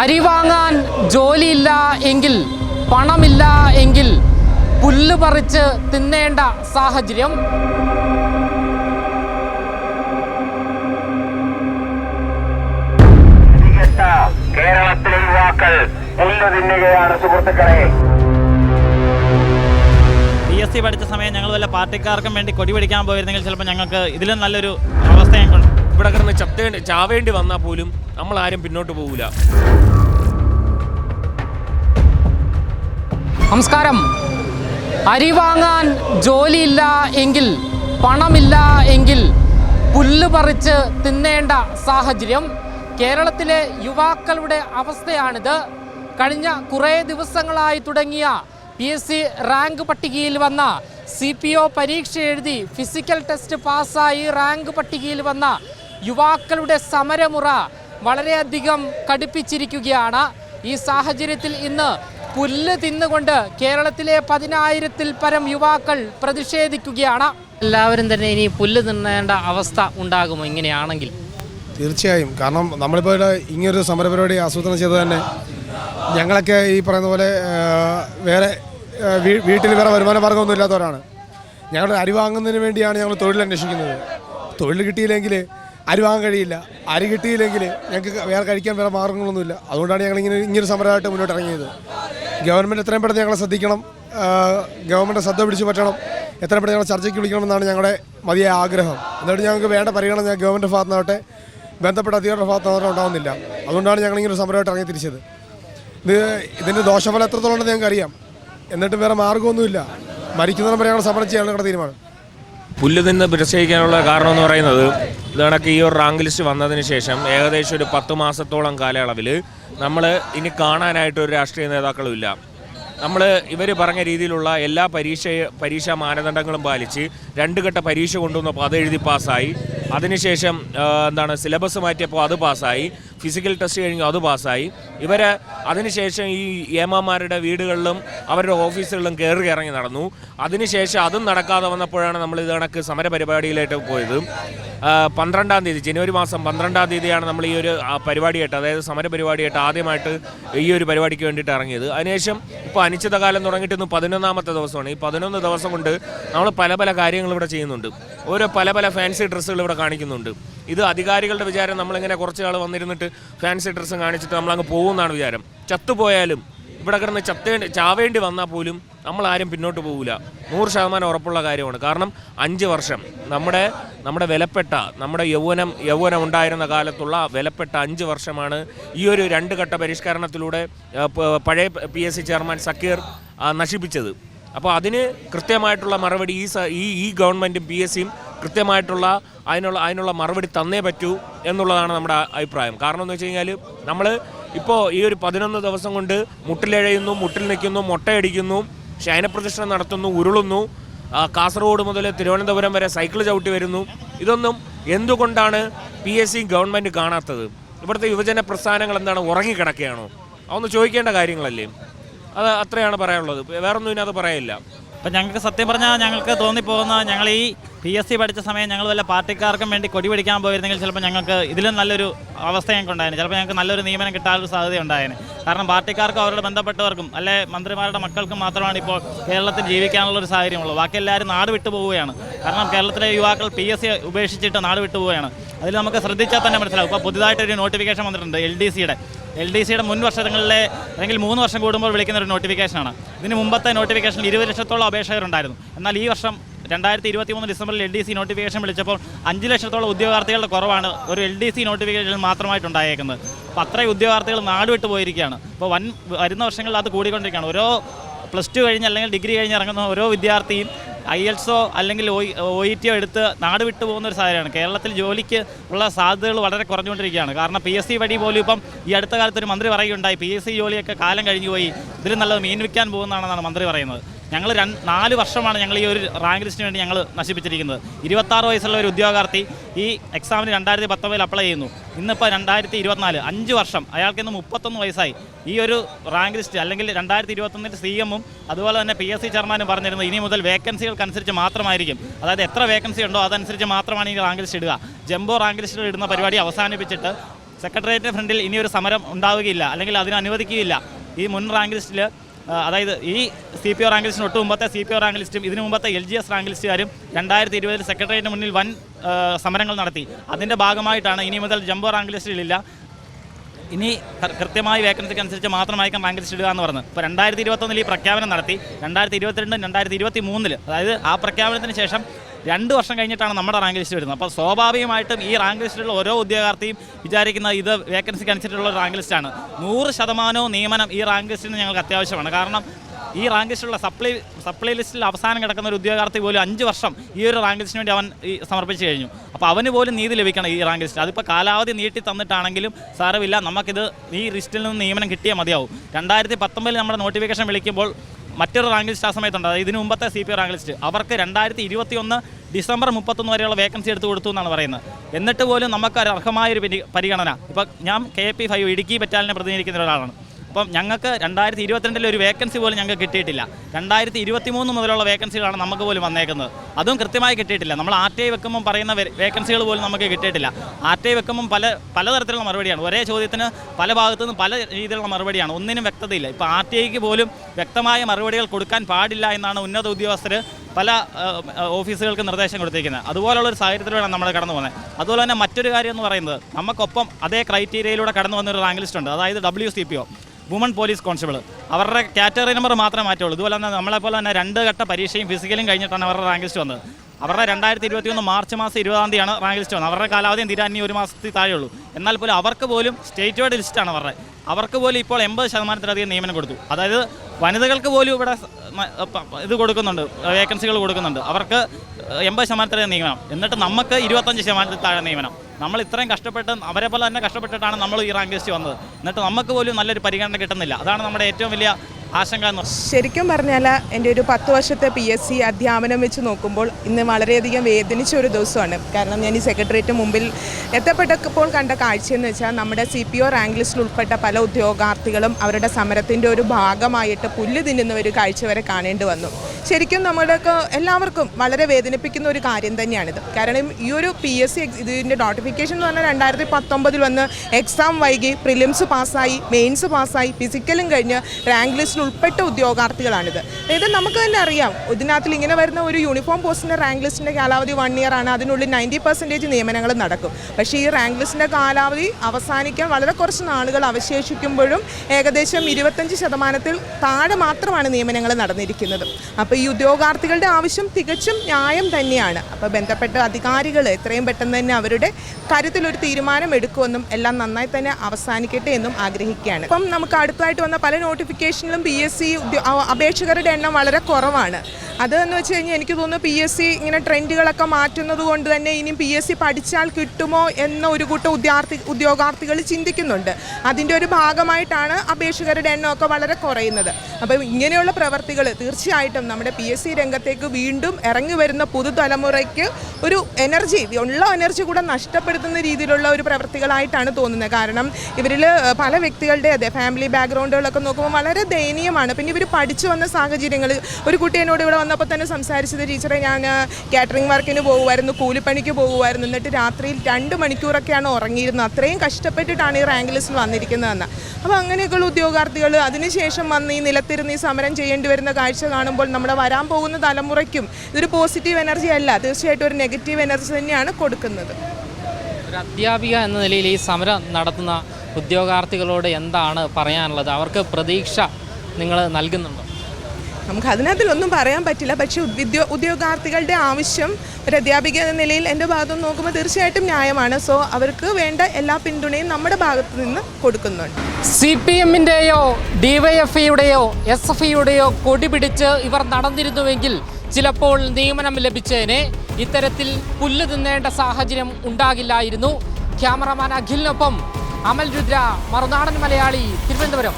അരി വാങ്ങാൻ ജോലിയില്ല എങ്കിൽ പണമില്ല എങ്കിൽ പുല്ല് പറിച്ച് തിന്നേണ്ട സാഹചര്യം. കേരളത്തിലെ യുവാക്കൾ പുല്ല് തിന്നുകയാണ് സുഹൃത്തുക്കളെ. പി എസ് സി പഠിച്ച സമയം ഞങ്ങൾ വല്ല പാർട്ടിക്കാർക്കും വേണ്ടി കൊടി പിടിക്കാൻ പോയിരുന്നെങ്കിൽ ചിലപ്പോൾ ഞങ്ങൾക്ക് ഇതിലും നല്ലൊരു അവസ്ഥ ഞങ്ങൾക്ക് ഇവിടെ കിടന്ന് ചത്തേണ്ടി ചാവേണ്ടി വന്നാൽ പോലും നമ്മൾ ആരും പിന്നോട്ട് പോകില്ല നമസ്കാരം. അരി വാങ്ങാൻ ജോലിയില്ല എങ്കിൽ പണമില്ല എങ്കിൽ പുല്ല് പറിച്ച് തിന്നേണ്ട സാഹചര്യം കേരളത്തിലെ യുവാക്കളുടെ അവസ്ഥയാണിത്. കഴിഞ്ഞ കുറേ ദിവസങ്ങളായി തുടങ്ങിയ പി എസ് സി റാങ്ക് പട്ടികയിൽ വന്ന സി പി ഒ പരീക്ഷ എഴുതി ഫിസിക്കൽ ടെസ്റ്റ് പാസ്സായി റാങ്ക് പട്ടികയിൽ വന്ന യുവാക്കളുടെ സമരമുറ വളരെയധികം കടുപ്പിച്ചിരിക്കുകയാണ്. ഈ സാഹചര്യത്തിൽ ഇന്ന് പുല്ല് തിന്നുകൊണ്ട് കേരളത്തിലെ പതിനായിരത്തിൽ പരം യുവാക്കൾ പ്രതിഷേധിക്കുകയാണ്. എല്ലാവരും തന്നെ ഇനി പുല്ല് തിന്നേണ്ട അവസ്ഥ ഉണ്ടാകുമോ ഇങ്ങനെയാണെങ്കിൽ? തീർച്ചയായും. കാരണം നമ്മളിപ്പോൾ ഇവിടെ ഇങ്ങനൊരു സമരപരിപാടി ആസൂത്രണം ചെയ്ത് തന്നെ ഞങ്ങളൊക്കെ ഈ പറയുന്ന പോലെ വേറെ വീട്ടിൽ വേറെ വരുമാന മാർഗമൊന്നും ഇല്ലാത്തവരാണ്. ഞങ്ങളുടെ അരി വാങ്ങുന്നതിന് വേണ്ടിയാണ് ഞങ്ങൾ തൊഴിൽ അന്വേഷിക്കുന്നത് തൊഴിൽ കിട്ടിയില്ലെങ്കിൽ അരി വാങ്ങാൻ കഴിയില്ല. അരി കിട്ടിയില്ലെങ്കിൽ ഞങ്ങൾക്ക് വേറെ കഴിക്കാൻ വേറെ മാർഗങ്ങളൊന്നുമില്ല. അതുകൊണ്ടാണ് ഞങ്ങൾ ഇങ്ങനെ ഇങ്ങനൊരു സമരമായിട്ട് മുന്നോട്ട് ഇറങ്ങിയത്. ഗവൺമെന്റ് എത്രയും പെട്ടെന്ന് ഞങ്ങളെ ശ്രദ്ധിക്കണം. ഗവൺമെന്റ് ശ്രദ്ധ പിടിച്ചു പറ്റണം. എത്രയും പെട്ടെന്ന് ഞങ്ങളെ ചർച്ചയ്ക്ക് വിളിക്കണമെന്നാണ് ഞങ്ങളുടെ മതിയായ ആഗ്രഹം. എന്നിട്ട് ഞങ്ങൾക്ക് വേണ്ട പരിഗണന ഗവൺമെന്റ് ഭാഗത്തുനിന്നാവട്ടെ ബന്ധപ്പെട്ട അധികാരിയുടെ ഭാഗത്തുനിന്ന് ഉണ്ടാവുന്നില്ല. അതുകൊണ്ടാണ് ഞങ്ങൾ ഇങ്ങനെ ഒരു സമരമായിട്ട് ഇറങ്ങി തിരിച്ചത്. ഇത് ഇതിന്റെ ദോഷഫലം എത്രത്തോളം ഉണ്ടെന്ന് ഞങ്ങൾക്ക് അറിയാം. എന്നിട്ട് വേറെ മാർഗമൊന്നുമില്ല. മരിക്കുന്നതിനും പറയാനുള്ള ഞങ്ങൾ സമരം ചെയ്യാനുള്ള തീരുമാനം. പുല്ല് നിന്ന് പ്രസവിക്കാനുള്ള കാരണം എന്ന് പറയുന്നത് ഇത് കണക്ക് ഈ ഒരു റാങ്ക് ലിസ്റ്റ് വന്നതിന് ശേഷം ഏകദേശം ഒരു പത്ത് മാസത്തോളം കാലയളവിൽ നമ്മൾ ഇനി കാണാനായിട്ട് ഒരു രാഷ്ട്രീയ നേതാക്കളും ഇല്ല നമ്മൾ ഇവർ പറഞ്ഞ രീതിയിലുള്ള എല്ലാ പരീക്ഷ പരീക്ഷാ മാനദണ്ഡങ്ങളും പാലിച്ച് രണ്ട് ഘട്ട പരീക്ഷ കൊണ്ടുവന്നപ്പോൾ അത് എഴുതി പാസ്സായി. അതിനുശേഷം എന്താണ് സിലബസ് മാറ്റിയപ്പോൾ അത് പാസ്സായി. ഫിസിക്കൽ ടെസ്റ്റ് കഴിഞ്ഞു അത് പാസ്സായി. ഇവർ അതിനുശേഷം ഈ ഏമാമാരുടെ വീടുകളിലും അവരുടെ ഓഫീസുകളിലും കയറി ഇറങ്ങി നടന്നു. അതിനുശേഷം അതും നടക്കാതെ വന്നപ്പോഴാണ് നമ്മൾ ഇത് കണക്ക് സമരപരിപാടിയിലായിട്ട് പോയത്. പന്ത്രണ്ടാം തീയതി ജനുവരി മാസം പന്ത്രണ്ടാം തീയതിയാണ് നമ്മൾ ഈ ഒരു പരിപാടിയായിട്ട് അതായത് സമരപരിപാടിയായിട്ട് ആദ്യമായിട്ട് ഈ ഒരു പരിപാടിക്ക് വേണ്ടിയിട്ട് ഇറങ്ങിയത്. അതിനുശേഷം ഇപ്പോൾ അനിശ്ചിതകാലം തുടങ്ങിയിട്ട് ഇന്ന് പതിനൊന്നാമത്തെ ദിവസമാണ്. ഈ പതിനൊന്ന് ദിവസം കൊണ്ട് നമ്മൾ പല പല കാര്യങ്ങൾ ഇവിടെ ചെയ്യുന്നുണ്ട്. ഓരോ പല പല ഫാൻസി ഡ്രസ്സുകൾ ഇവിടെ കാണിക്കുന്നുണ്ട്. ഇത് അധികാരികളുടെ വിചാരം നമ്മളിങ്ങനെ കുറച്ച് ആൾ വന്നിരുന്നിട്ട് ഫാൻസി ഡ്രസ്സ് കാണിച്ചിട്ട് നമ്മളങ്ങ് പോകുമെന്നാണ് വിചാരം. ചത്തുപോയാലും ഇവിടെ കിടന്ന് ചത്തേണ്ടി ചാവേണ്ടി വന്നാൽ പോലും നമ്മൾ ആരും പിന്നോട്ട് പോകില്ല നൂറ് ശതമാനം ഉറപ്പുള്ള കാര്യമാണ്. കാരണം അഞ്ച് വർഷം നമ്മുടെ നമ്മുടെ വിലപ്പെട്ട നമ്മുടെ യൗവനം യൗവനം ഉണ്ടായിരുന്ന കാലത്തുള്ള വിലപ്പെട്ട അഞ്ച് വർഷമാണ് ഈ ഒരു രണ്ട് ഘട്ട പരിഷ്കരണത്തിലൂടെ പഴയ P S C chairman Zakir നശിപ്പിച്ചത്. അപ്പോൾ അതിന് കൃത്യമായിട്ടുള്ള മറുപടി ഈ ഈ ഈ ഗവൺമെന്റും പി എസ് സിയും കൃത്യമായിട്ടുള്ള അതിനുള്ള അതിനുള്ള മറുപടി തന്നേ പറ്റൂ എന്നുള്ളതാണ് നമ്മുടെ അഭിപ്രായം. കാരണം എന്ന് വെച്ച് കഴിഞ്ഞാൽ നമ്മൾ ഇപ്പോൾ ഈ ഒരു പതിനൊന്ന് ദിവസം കൊണ്ട് മുട്ടിലെഴയുന്നു മുട്ടിൽ നിൽക്കുന്നു മുട്ടയടിക്കുന്നു ശയനപ്രദക്ഷിണം നടത്തുന്നു ഉരുളുന്നു. കാസർഗോഡ് മുതൽ തിരുവനന്തപുരം വരെ സൈക്കിൾ ചവിട്ടി വരുന്നു. ഇതൊന്നും എന്തുകൊണ്ടാണ് പി എസ് സി ഗവൺമെന്റ് കാണാത്തത്? ഇവിടുത്തെ യുവജന പ്രസ്ഥാനങ്ങൾ എന്താണ് ഉറങ്ങിക്കിടക്കുകയാണോ? അതൊന്ന് ചോദിക്കേണ്ട കാര്യങ്ങളല്ലേ? അത് അത്രയാണ് പറയാനുള്ളത്. വേറൊന്നും ഇതിനകത്ത് പറയാനില്ല. അപ്പം ഞങ്ങൾക്ക് സത്യം പറഞ്ഞാൽ ഞങ്ങൾക്ക് തോന്നിപ്പോകുന്ന ഞങ്ങൾ ഈ പി എസ് സി പഠിച്ച സമയം ഞങ്ങൾ വല്ല പാർട്ടിക്കാർക്കും വേണ്ടി കൊടി പിടിക്കാൻ പോയിരുന്നെങ്കിൽ ചിലപ്പോൾ ഞങ്ങൾക്ക് ഇതിലും നല്ലൊരു അവസ്ഥ ഞങ്ങൾക്ക് ഉണ്ടായിരുന്നു ചിലപ്പോൾ ഞങ്ങൾക്ക് നല്ലൊരു നിയമനം കിട്ടാനുള്ള സാധ്യത ഉണ്ടായിരുന്നു കാരണം പാർട്ടിക്കാർക്കും അവരുടെ ബന്ധപ്പെട്ടവർക്കും അല്ലെ മന്ത്രിമാരുടെ മക്കൾക്കും മാത്രമാണ് ഇപ്പോൾ കേരളത്തിൽ ജീവിക്കാനുള്ള ഒരു സാഹചര്യമുള്ളത്. ബാക്കി എല്ലാവരും നാട് വിട്ടു പോവുകയാണ്. കാരണം കേരളത്തിലെ യുവാക്കൾ പി എസ് സി ഉപേക്ഷിച്ചിട്ട് നാട് വിട്ടു പോവുകയാണ്. അതിൽ നമുക്ക് ശ്രദ്ധിച്ചാൽ തന്നെ മനസ്സിലാവും. ഇപ്പോൾ പുതുതായിട്ടൊരു നോട്ടിഫിക്കേഷൻ വന്നിട്ടുണ്ട് എൽ ഡി സിയുടെ എൽ ഡി സിയുടെ മുൻ വർഷങ്ങളിലെ അല്ലെങ്കിൽ മൂന്ന് വർഷം കൂടുമ്പോൾ വിളിക്കുന്ന ഒരു നോട്ടിഫിക്കേഷനാണ് ഇതിന് മുമ്പത്തെ നോട്ടിഫിക്കേഷനിൽ ഇരുപത് ലക്ഷത്തോളം അപേക്ഷകരുണ്ടായിരുന്നു. എന്നാൽ ഈ വർഷം രണ്ടായിരത്തി ഇരുപത്തി മൂന്ന് ഡിസംബറിൽ എൽ ഡി സി നോട്ടിഫിക്കേഷൻ വിളിച്ചപ്പോൾ അഞ്ച് ലക്ഷത്തോളം ഉദ്യോഗാർത്ഥികളുടെ കുറവാണ് ഒരു എൽ ഡി സി നോട്ടിഫിക്കേഷൻ മാത്രമായിട്ടുണ്ടായേക്കുന്നത്. അപ്പോൾ അത്രയും ഉദ്യോഗാർത്ഥികൾ നാട് വിട്ടു പോയിരിക്കുകയാണ്. അപ്പോൾ വൻ വരുന്ന വർഷങ്ങളിൽ അത് കൂടിക്കൊണ്ടിരിക്കുകയാണ്. ഓരോ പ്ലസ് ടു കഴിഞ്ഞ് അല്ലെങ്കിൽ ഡിഗ്രി കഴിഞ്ഞ് ഇറങ്ങുന്ന ഓരോ വിദ്യാർത്ഥിയും ഐ എൽസോ അല്ലെങ്കിൽ ഒ ഇ ടിയോ എടുത്ത് നാട് വിട്ടു പോകുന്ന ഒരു സാഹചര്യമാണ്. കേരളത്തിൽ ജോലിക്ക് ഉള്ള സാധ്യതകൾ വളരെ കുറഞ്ഞുകൊണ്ടിരിക്കുകയാണ്. കാരണം പി എസ് സി വഴി പോലും ഇപ്പം ഈ അടുത്ത കാലത്ത് ഒരു മന്ത്രി പറയുകയുണ്ടായി പി എസ് സി ജോലിയൊക്കെ കാലം കഴിഞ്ഞുപോയി ഇതിലും നല്ലത് മീൻ വിൽക്കാൻ പോകുന്നതാണെന്നാണ് മന്ത്രി പറയുന്നത്. ഞങ്ങൾ നാല് വർഷമാണ് ഞങ്ങൾ ഈ ഒരു റാങ്ക് ലിസ്റ്റിന് വേണ്ടി ഞങ്ങൾ നശിപ്പിച്ചിരിക്കുന്നത്. ഇരുപത്താറ് വയസ്സുള്ള ഒരു ഉദ്യോഗാർത്ഥി ഈ എക്സാമിന് രണ്ടായിരത്തി പത്തൊമ്പതിൽ അപ്ലൈ ചെയ്യുന്നു. ഇന്നിപ്പോൾ രണ്ടായിരത്തി ഇരുപത്തിനാല് അഞ്ച് വർഷം. അയാൾക്ക് ഇന്ന് മുപ്പത്തൊന്ന് വയസ്സായി. ഈ ഒരു റാങ്ക് ലിസ്റ്റ് അല്ലെങ്കിൽ രണ്ടായിരത്തി ഇരുപത്തൊന്നിൽ സി എമ്മും അതുപോലെ തന്നെ പി എസ് സി ചെയർമാനും പറഞ്ഞിരുന്നത് ഇനി മുതൽ വേക്കൻസികൾക്കനുസരിച്ച് മാത്രമായിരിക്കും. അതായത് എത്ര വേക്കൻസി ഉണ്ടോ അതനുസരിച്ച് മാത്രമാണ് ഈ റാങ്ക് ലിസ്റ്റ് ഇടുക. ജംബോ റാങ്ക് ലിസ്റ്റിൽ ഇടുന്ന പരിപാടി അവസാനിപ്പിച്ചിട്ട് സെക്രട്ടേറിയറ്റിന് ഫ്രണ്ടിൽ ഇനി ഒരു സമരം ഉണ്ടാവുകയില്ല. അല്ലെങ്കിൽ അതിന് അനുവദിക്കുകയില്ല. ഈ മുൻ റാങ്ക് ലിസ്റ്റിൽ അതായത് ഈ സി പി ഒ റാങ്ക് ലിസ്റ്റിന് ഒട്ട് മുമ്പത്തെ സി പി ഒ റാങ്ക് ലിസ്റ്റും ഇതിനു മുമ്പത്തെ എൽ ജി എസ് റാങ്ക് ലിസ്റ്റുകാരും രണ്ടായിരത്തി ഇരുപതിൽ സെക്രട്ടേറിയറ്റിന് മുന്നിൽ വൻ സമരങ്ങൾ നടത്തി. അതിന്റെ ഭാഗമായിട്ടാണ് ഇനി മുതൽ ജംബോ റാങ്ക് ലിസ്റ്റിലില്ല ഇനി കൃത്യമായി വേക്കൻസിക്ക് അനുസരിച്ച് മാത്രമായിരിക്കും റാങ്ക് ലിസ്റ്റ് ഇടുക എന്ന് പറഞ്ഞു. ഇപ്പോൾ രണ്ടായിരത്തി ഇരുപത്തൊന്നിൽ ഈ പ്രഖ്യാപനം നടത്തി. രണ്ടായിരത്തി ഇരുപത്തിരണ്ടും രണ്ടായിരത്തി ഇരുപത്തി മൂന്നിൽ അതായത് ആ പ്രഖ്യാപനത്തിന് ശേഷം രണ്ട് വർഷം കഴിഞ്ഞിട്ടാണ് നമ്മുടെ റാങ്ക് ലിസ്റ്റ് വരുന്നത്. അപ്പോൾ സ്വാഭാവികമായിട്ടും ഈ റാങ്ക് ലിസ്റ്റിലുള്ള ഓരോ ഉദ്യോഗാർത്ഥിയും വിചാരിക്കുന്ന ഇത് വേക്കൻസിക്ക് അനുസരിച്ചുള്ള റാങ്ക് ലിസ്റ്റാണ്. നൂറ് ശതമാനവും നിയമനം ഈ റാങ്ക് ലിസ്റ്റിന് ഞങ്ങൾക്ക് അത്യാവശ്യമാണ്. കാരണം ഈ റാങ്ക് ലിസ്റ്റിലുള്ള സപ്ലൈ സപ്ലൈ ലിസ്റ്റിൽ അവസാനം കിടക്കുന്ന ഒരു ഉദ്യോഗാർത്ഥി പോലും അഞ്ച് വർഷം ഈ ഒരു റാങ്ക് ലിസ്റ്റിന് വേണ്ടി അവൻ ഈ സമർപ്പിച്ച് കഴിഞ്ഞു. അപ്പോൾ അവന് പോലും നീതി ലഭിക്കണം ഈ റാങ്ക് ലിസ്റ്റ് അതിപ്പോൾ കാലാവധി നീട്ടി തന്നിട്ടാണെങ്കിലും സാരമില്ല നമുക്കിത് ഈ ലിസ്റ്റിൽ നിന്ന് നിയമനം കിട്ടിയാൽ മതിയാവും. രണ്ടായിരത്തി പത്തൊമ്പതിൽ നമ്മുടെ നോട്ടിഫിക്കേഷൻ വിളിക്കുമ്പോൾ മറ്റൊരു റാങ്ക് ലിസ്റ്റ് ആ സമയത്തുണ്ട്. അതായത് ഇതിന് മുമ്പത്തെ സി പി റാങ്ക് ലിസ്റ്റ്. അവർക്ക് രണ്ടായിരത്തി ഇരുപത്തി ഒന്ന് ഡിസംബർ മുപ്പത്തൊന്ന് വരെയുള്ള വേക്കൻസി എടുത്ത് കൊടുത്തു എന്നാണ് പറയുന്നത്. എന്നിട്ട് പോലും നമുക്ക് ഒരു അർഹമായ ഒരു പരിഗണന. ഇപ്പം ഞാൻ കെ പി ഫൈവ് ഇടുക്കി ബറ്റാലിനെ പ്രതിനിധീകരിക്കുന്ന ഒരാളാണ്. അപ്പം ഞങ്ങൾക്ക് രണ്ടായിരത്തി ഇരുപത്തിരണ്ടിൽ ഒരു വേക്കൻസി പോലും ഞങ്ങൾക്ക് കിട്ടിയിട്ടില്ല. രണ്ടായിരത്തി ഇരുപത്തി മൂന്ന് മുതലുള്ള വേക്കൻസികളാണ് നമുക്ക് പോലും വന്നേക്കുന്നത്. അതും കൃത്യമായി കിട്ടിയിട്ടില്ല. നമ്മൾ ആർ ടി ഐ വെക്കുമ്പോൾ പറയുന്ന വേക്കൻസികൾ പോലും നമുക്ക് കിട്ടിയിട്ടില്ല. ആർ ടി ഐ വെക്കുമ്പം പല പലതരത്തിലുള്ള മറുപടിയാണ്. ഒരേ ചോദ്യത്തിന് പല ഭാഗത്തു നിന്നും പല രീതിയിലുള്ള മറുപടിയാണ്. ഒന്നിനും വ്യക്തതയില്ല. ഇപ്പോൾ ആർ ടി ഐക്ക് പോലും വ്യക്തമായ മറുപടികൾ കൊടുക്കാൻ പാടില്ല എന്നാണ് ഉന്നത ഉദ്യോഗസ്ഥർ പല ഓഫീസുകൾക്ക് നിർദ്ദേശം കൊടുത്തിരിക്കുന്നത്. അതുപോലുള്ള ഒരു സാഹചര്യത്തിലൂടെ നമ്മൾ കടന്നു പോകുന്നത് അതുപോലെ തന്നെ മറ്റൊരു കാര്യം എന്ന് പറയുന്നത് നമുക്കൊപ്പം അതേ ക്രൈറ്റീരിയയിലൂടെ കടന്നു വന്ന ഒരു റാങ്ക് ലിസ്റ്റ് ഉണ്ട്. അതായത് W C P O woman police constable അവരുടെ കാറ്റഗറി നമ്പർ മാത്രമേ മാറ്റുള്ളൂ ഇതുപോലെ തന്നെ നമ്മളെപ്പോലെ തന്നെ രണ്ട് ഘട്ട പരീക്ഷയും ഫിസിക്കലും കഴിഞ്ഞിട്ടാണ് അവരുടെ റാങ്ക് ലിസ്റ്റ് വന്നത്. അവരുടെ രണ്ടായിരത്തി ഇരുപത്തി ഒന്ന് മാർച്ച് മാസം ഇരുപതാം തീയതിയാണ് റാങ്ക് ലിസ്റ്റ് വന്നത്. അവരുടെ കാലാവധി തീരാൻ ഇനി ഒരു മാസത്തിൽ താഴെയുള്ളൂ? എന്നാൽ പോലും അവർക്ക് പോലും സ്റ്റേറ്റ് വൈഡ് ലിസ്റ്റാണ് അവരുടെ. അവർക്ക് പോലും ഇപ്പോൾ എൺപത് ശതമാനത്തിലധികം നിയമനം കൊടുത്തു. അതായത് വനിതകൾക്ക് പോലും ഇവിടെ ഇത് കൊടുക്കുന്നുണ്ട്. വേക്കൻസികൾ കൊടുക്കുന്നുണ്ട്. അവർക്ക് എൺപത് ശതമാനത്തിലധികം നിയമനം. എന്നിട്ട് നമുക്ക് ഇരുപത്തഞ്ച് ശതമാനത്തിൽ താഴെ നിയമനം. നമ്മൾ ഇത്രയും കഷ്ടപ്പെട്ട് അവരെ പോലെ തന്നെ കഷ്ടപ്പെട്ടിട്ടാണ് നമ്മൾ ഈ റാങ്ക് ലിസ്റ്റ് വന്നത്. എന്നിട്ട് നമുക്ക് പോലും നല്ലൊരു പരിഗണന കിട്ടുന്നില്ല. അതാണ് നമ്മുടെ ഏറ്റവും വലിയ ആശങ്ക ശരിക്കും പറഞ്ഞാൽ എന്റെ ഒരു പത്ത് വർഷത്തെ പി എസ് സി അധ്യാപനം വെച്ച് നോക്കുമ്പോൾ ഇന്ന് വളരെയധികം വേദനിച്ച ഒരു ദിവസമാണ്. കാരണം ഞാൻ ഈ സെക്രട്ടേറിയറ്റ് മുമ്പിൽ എത്തപ്പെട്ടപ്പോൾ കണ്ട കാഴ്ചയെന്ന് വെച്ചാൽ നമ്മുടെ സി പി ഒ റാങ്ക് ലിസ്റ്റിൽ ഉൾപ്പെട്ട പല ഉദ്യോഗാർത്ഥികളും അവരുടെ സമരത്തിന്റെ ഒരു ഭാഗമായിട്ട് പുല്ല് തിന്നുന്ന ഒരു കാഴ്ച വരെ കാണേണ്ടി വന്നു. ശരിക്കും നമ്മുടെയൊക്കെ എല്ലാവർക്കും വളരെ വേദനിപ്പിക്കുന്ന ഒരു കാര്യം തന്നെയാണിത്. കാരണം ഈ ഒരു പി എസ് സി ഇതിന്റെ നോട്ടിഫിക്കേഷൻ എന്ന് പറഞ്ഞാൽ രണ്ടായിരത്തി പത്തൊമ്പതിൽ വന്ന് എക്സാം വൈകി പ്രിലിംസ് പാസ്സായി മെയിൻസ് പാസ്സായി ഫിസിക്കലും കഴിഞ്ഞ് റാങ്ക് ലിസ്റ്റിൽ ഉൾപ്പെട്ട ഉദ്യോഗാർത്ഥികളാണിത്. ഇത് നമുക്ക് തന്നെ അറിയാം. ഇതിനകത്തിൽ ഇങ്ങനെ വരുന്ന ഒരു യൂണിഫോം പോസ്റ്റിന്റെ റാങ്ക് ലിസ്റ്റിന്റെ കാലാവധി വൺ ഇയർ ആണ്. അതിനുള്ളിൽ നയന്റി പെർസെന്റേജ് നിയമനങ്ങൾ നടക്കും. പക്ഷേ ഈ റാങ്ക് ലിസ്റ്റിന്റെ കാലാവധി അവസാനിക്കാൻ വളരെ കുറച്ച് നാളുകൾ അവശേഷിക്കുമ്പോഴും ഏകദേശം ഇരുപത്തഞ്ച് ശതമാനത്തിൽ താഴെ മാത്രമാണ് നിയമനങ്ങൾ നടന്നിരിക്കുന്നത്. അപ്പോൾ ഈ ഉദ്യോഗാർത്ഥികളുടെ ആവശ്യം തികച്ചും ന്യായം തന്നെയാണ്. അപ്പോൾ ബന്ധപ്പെട്ട അധികാരികൾ എത്രയും പെട്ടെന്ന് തന്നെ അവരുടെ കാര്യത്തിലൊരു തീരുമാനം എടുക്കുമെന്നും എല്ലാം നന്നായി തന്നെ അവസാനിക്കട്ടെ എന്നും ആഗ്രഹിക്കുകയാണ്. ഇപ്പം നമുക്ക് അടുത്തായിട്ട് വന്ന പല നോട്ടിഫിക്കേഷനിലും പി എസ് സി അപേക്ഷകരുടെ എണ്ണം വളരെ കുറവാണ്. അതെന്ന് വെച്ച് കഴിഞ്ഞാൽ എനിക്ക് തോന്നുന്നു പി എസ് സി ഇങ്ങനെ ട്രെൻഡുകളൊക്കെ മാറ്റുന്നത് കൊണ്ട് തന്നെ ഇനിയും പി എസ് സി പഠിച്ചാൽ കിട്ടുമോ എന്ന ഒരു കൂട്ടം ഉദ്യാർത്ഥി ഉദ്യോഗാർത്ഥികൾ ചിന്തിക്കുന്നുണ്ട്. അതിന്റെ ഒരു ഭാഗമായിട്ടാണ് അപേക്ഷകരുടെ എണ്ണമൊക്കെ വളരെ കുറയുന്നത്. അപ്പം ഇങ്ങനെയുള്ള പ്രവർത്തികൾ തീർച്ചയായിട്ടും നമ്മുടെ പി എസ് സി രംഗത്തേക്ക് വീണ്ടും ഇറങ്ങി വരുന്ന പുതുതലമുറയ്ക്ക് ഒരു എനർജി ഉള്ള എനർജി കൂടെ നഷ്ടപ്പെടുത്തുന്ന രീതിയിലുള്ള ഒരു പ്രവൃത്തികളായിട്ടാണ് തോന്നുന്നത്. കാരണം ഇവരിൽ പല വ്യക്തികളുടെ അതെ ഫാമിലി ബാക്ക്ഗ്രൗണ്ടുകളൊക്കെ നോക്കുമ്പോൾ വളരെ ദയനീയമാണ്. പിന്നെ ഇവർ പഠിച്ചു വന്ന സാഹചര്യങ്ങൾ ഒരു കുട്ടി എന്നോട് ഇവിടെ വന്നപ്പോൾ തന്നെ സംസാരിച്ചത് ടീച്ചറെ ഞാൻ കാറ്ററിംഗ് വർക്കിന് പോകുമായിരുന്നു കൂലിപ്പണിക്ക് പോകുമായിരുന്നു എന്നിട്ട് രാത്രിയിൽ രണ്ട് മണിക്കൂറൊക്കെയാണ് ഉറങ്ങിയിരുന്നത്. അത്രയും കഷ്ടപ്പെട്ടിട്ടാണ് ഈ റാങ്ക് ലിസ്റ്റിൽ വന്നിരിക്കുന്നതെന്ന്. അപ്പോൾ അങ്ങനെയൊക്കെയുള്ള ഉദ്യോഗാർത്ഥികൾ അതിനുശേഷം വന്ന് ഈ നിലത്തിരുന്ന് ഈ സമരം ചെയ്യേണ്ടി വരുന്ന കാഴ്ച കാണുമ്പോൾ നമ്മുടെ വരാൻ പോകുന്ന തലമുറയ്ക്കും ഇതൊരു പോസിറ്റീവ് എനർജി അല്ല. തീർച്ചയായിട്ടും ഒരു നെഗറ്റീവ് എനർജി തന്നെയാണ് കൊടുക്കുന്നത്. ഒരു അധ്യാപിക എന്ന നിലയിൽ ഈ സമരം നടത്തുന്ന ഉദ്യോഗാർത്ഥികളോട് എന്താണ് പറയാനുള്ളത്? അവർക്ക് പ്രതീക്ഷ നിങ്ങൾ നൽകുന്നുണ്ടോ? നമുക്ക് അതിനകത്തിലൊന്നും പറയാൻ പറ്റില്ല. പക്ഷേ ഉദ്യോ ഉദ്യോഗാർത്ഥികളുടെ ആവശ്യം ഒരു അധ്യാപിക എന്ന നിലയിൽ എന്റെ ഭാഗത്തുനിന്ന് നോക്കുമ്പോൾ തീർച്ചയായിട്ടും ന്യായമാണ്. സോ അവർക്ക് വേണ്ട എല്ലാ പിന്തുണയും നമ്മുടെ ഭാഗത്ത് നിന്ന് കൊടുക്കുന്നുണ്ട്. സി പി എമ്മിന്റെയോ ഡിവൈഎഫ്ഐയുടെയോ എസ് എഫ് ഐയുടെയോ കൊടി പിടിച്ച് ഇവർ നടന്നിരുന്നുവെങ്കിൽ ചിലപ്പോൾ നിയമനം ലഭിച്ചതിനെ ഇത്തരത്തിൽ പുല്ല് തിന്നേണ്ട സാഹചര്യം ഉണ്ടാകില്ലായിരുന്നു. ക്യാമറമാൻ അഖിലിനൊപ്പം അമൽ രുദ്ര മറുനാടൻ മലയാളി തിരുവനന്തപുരം.